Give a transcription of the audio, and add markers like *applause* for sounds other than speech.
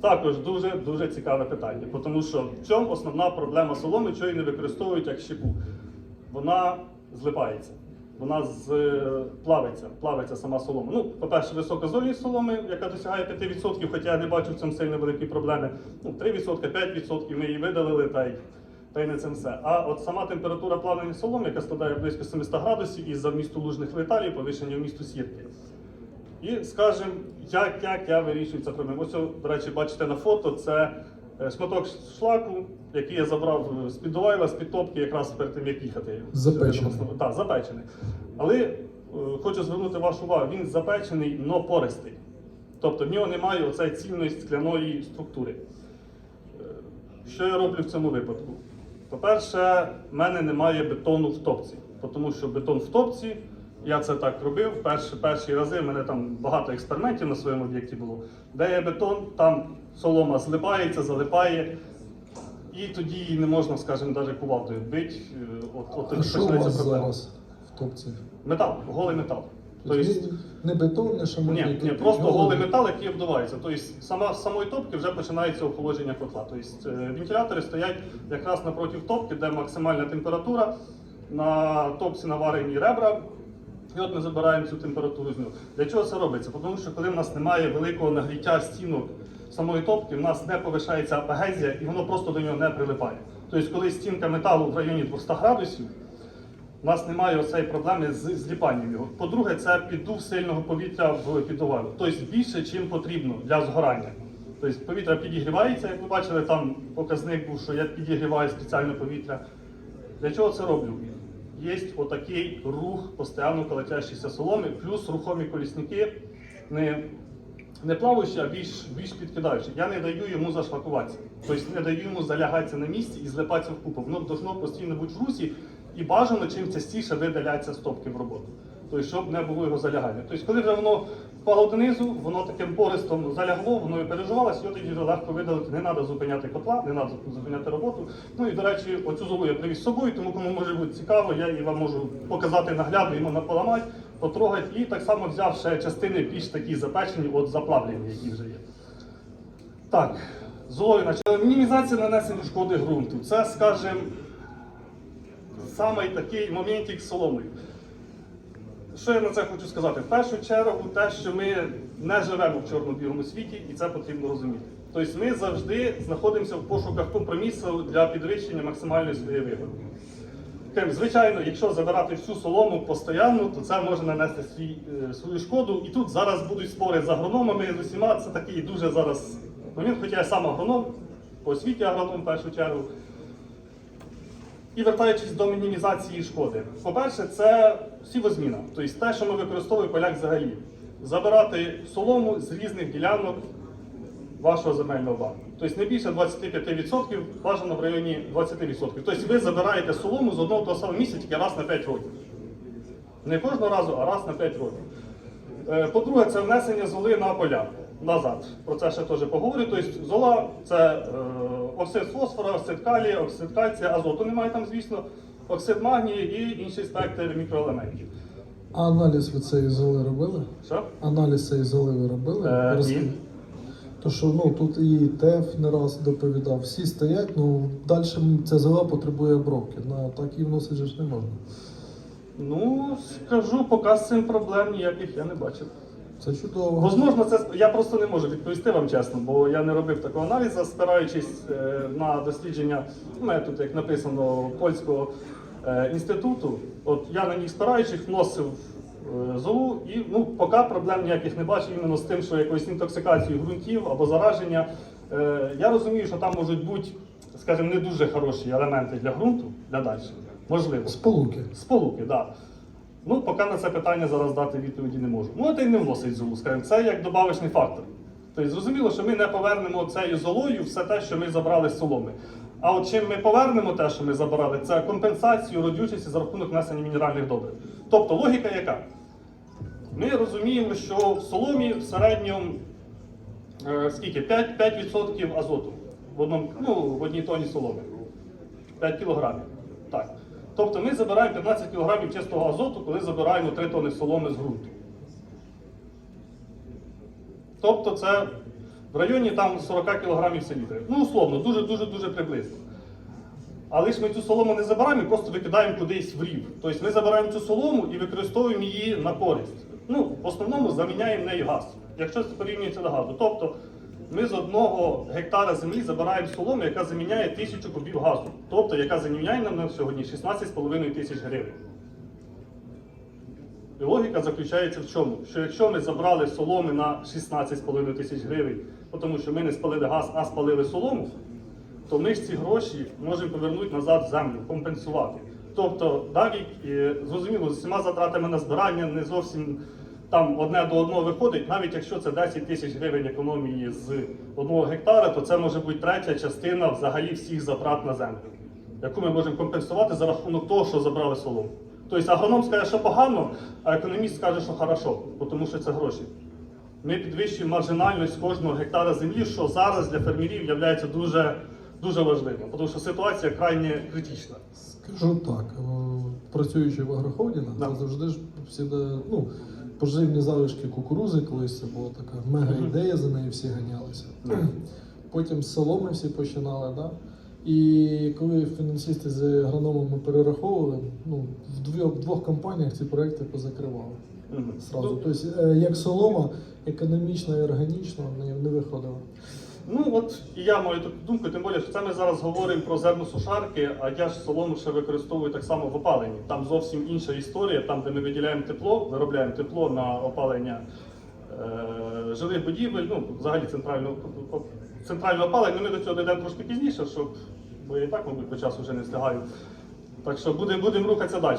Також дуже дуже цікаве питання, тому що в чому основна проблема соломи, що її не використовують як щепу? Вона злипається, вона з, плавиться, плавиться сама солома. Ну, по-перше, висока зольність соломи, яка досягає 5%, хоча я не бачу в цьому сильно великі проблеми. Ну, 3%, 5% ми її видалили та й, та й не це все. А от сама температура плавлення соломи, яка складає близько 700 градусів із-за вмісту лужних металів, повищення вмісту сірки. І скажемо, як, як я вирішую це проблему. Ось, до речі, бачите на фото, це е, шматок шлаку, який я забрав е, з-під Довайла, з-під топки, якраз перед тим, як їхати. Запечений. Так, запечений. Але е, хочу звернути вашу увагу, він запечений, но пористий. Тобто в нього немає оцеї цільної скляної структури. Е, Що я роблю в цьому випадку? По-перше, в мене немає бетону в топці, тому що бетон в топці, я це так робив. Перші, перші рази в мене там багато експериментів на своєму об'єкті було. Де є бетон, там солома злипається, залипає, і тоді її не можна, скажімо, навіть кувалдою бити. Е, От, от А що у вас зараз в топці? Метал, голий метал. Тобто Тобто, не бетон, не шамані. ні, ні, просто голий метал, який обдувається. Тобто сама з самої топки вже починається охолодження котла. Тобто е, вентилятори стоять якраз напроти топки, де максимальна температура. На топці наварені ребра. І от ми забираємо цю температуру з нього. Для чого це робиться? Тому що коли в нас немає великого нагріття стінок самої топки, в нас не повишається апогезія і воно просто до нього не прилипає. Тобто, коли стінка металу в районі 200 градусів, у нас немає оцеї проблеми з зліпанням його. По-друге, це піддув сильного повітря в піддувалу. Тобто більше, чим потрібно для згорання. Тобто повітря підігрівається, як ви бачили, там показник був, що я підігріваю спеціально повітря. Для чого це роблю? Є отакий рух постійно колотящийся соломи, плюс рухомі колісники, не, не плаваючі, а більш, більш підкидаючі. Я не даю йому зашлакуватися. Тобто не даю йому залягатися на місці і злипатися в купу. Воно должно постійно бути в русі і бажано чим частіше видаляться стопки в роботу. Тобто, щоб не було його залягання. Тобто, коли вже воно впало донизу, воно таким пористом залягло, воно і переживалося, його тоді вже легко видалити. Не треба зупиняти котла, не треба зупиняти роботу. Ну і до речі, оцю золу я привіз з собою, тому кому може бути цікаво, я її вам можу показати наглядно, йому наполамати, потрогати. І так само взяв ще частини більш такі запечені, от заплавлені, які вже є. Так, золою начали. Мінімізація нанесення шкоди ґрунту. Це, скажімо, саме такий моментик соломою. Що я на це хочу сказати? В першу чергу, те, що ми не живемо в чорно-білому світі, і це потрібно розуміти. Тобто ми завжди знаходимося в пошуках компромісу для підвищення максимальної своєї вигоди. Крім, Звичайно, якщо забирати всю солому постійно, то це може нанести свій, е, свою шкоду. І тут зараз будуть спори з агрономами з усіма. Це такий дуже зараз момент, хоча я сам агроном, по освіті агроном в першу чергу. І вертаючись до мінімізації шкоди. По-перше, це сівозміна. Тобто те, що ми використовуємо поляк взагалі. Забирати солому з різних ділянок вашого земельного банку. Тобто не більше 25%, бажано в районі 20%. Тобто ви забираєте солому з одного того самого місця тільки раз на 5 років. Не кожного разу, а раз на 5 років. Е, По-друге, це внесення золи на поля назад. Про це ще теж поговорю. Тобто зола це е, оксид фосфора, оксид калія, оксид кальція, азоту немає там, звісно, оксид магнію і інший спектр мікроелементів. А аналіз ви цієї золи робили? Що? Аналіз цієї золи ви робили? Е, Розкажіть. ні. То що ну тут і ТЕФ не раз доповідав, всі стоять, ну далі ця зола потребує обробки. На так і вносити ж не можна. Ну, скажу, поки з цим проблем ніяких я не бачив. Це чудово. Возможно, це я просто не можу відповісти вам чесно, бо я не робив такого аналізу, спираючись е, на дослідження, у мене тут як написано польського е, інституту. От я на них спираючись вносив е, золу і ну, поки проблем ніяких не бачу іменно з тим, що якоїсь інтоксикації ґрунтів або зараження. Е, я розумію, що там можуть бути, скажімо, не дуже хороші елементи для ґрунту для далі. Можливо. Сполуки. Сполуки, так. Да. Ну, поки на це питання зараз дати відповіді не можу. Ну, це й не вносить золу, скажімо, це як добавочний фактор. Тобто, зрозуміло, що ми не повернемо цією золою все те, що ми забрали з соломи. А от чим ми повернемо те, що ми забрали, це компенсацію родючості за рахунок внесення мінеральних добрив. Тобто логіка яка? Ми розуміємо, що в соломі в середньому е, скільки? 5%, 5% азоту в, одному, ну, в одній тоні соломи. 5 кілограмів. Так. Тобто ми забираємо 15 кілограмів чистого азоту, коли забираємо 3 тони соломи з ґрунту. Тобто це в районі там 40 кг селітри. Ну, условно, дуже-дуже дуже приблизно. Але ж ми цю солому не забираємо просто викидаємо кудись в рів. Тобто ми забираємо цю солому і використовуємо її на користь. Ну, в основному заміняємо нею газ, якщо це порівнюється до газу. Тобто ми з одного гектара землі забираємо солому, яка заміняє тисячу кубів газу. Тобто, яка заміняє нам на сьогодні 16,5 тисяч гривень. І логіка заключається в чому? Що якщо ми забрали соломи на 16,5 тисяч гривень, тому що ми не спалили газ, а спалили солому, то ми ж ці гроші можемо повернути назад в землю, компенсувати. Тобто, навіть е, зрозуміло, з усіма затратами на збирання не зовсім там одне до одного виходить, навіть якщо це 10 тисяч гривень економії з одного гектара, то це може бути третя частина взагалі всіх затрат на землю, яку ми можемо компенсувати за рахунок того, що забрали солому. Тобто агроном скаже, що погано, а економіст скаже, що хорошо, тому що це гроші. Ми підвищуємо маржинальність кожного гектара землі, що зараз для фермерів є дуже, дуже важливим, тому що ситуація крайне критична. Скажу так, е, працюючи в агрохолдингах, Да. завжди ж всіда, ну, поживні залишки кукурузи, колись це була така мега ідея, за нею всі ганялися. *clears throat* Потім з соломи всі починали, да? І коли фінансисти з агрономами перераховували, ну, в двох, в двох компаніях ці проекти позакривали. Сразу. Тобто, е, як солома, економічно і органічно не, не виходила. Ну от і я маю таку думку, тим більше, що це ми зараз говоримо про зерносушарки, а я ж солому ще використовую так само в опаленні. Там зовсім інша історія, там, де ми виділяємо тепло, виробляємо тепло на опалення е, жилих будівель, ну, взагалі центрального, центрального опалення. Ми до цього дійдемо трошки пізніше, щоб, бо я і так, мабуть, по часу вже не встигаю. Так що будемо будемо рухатися далі.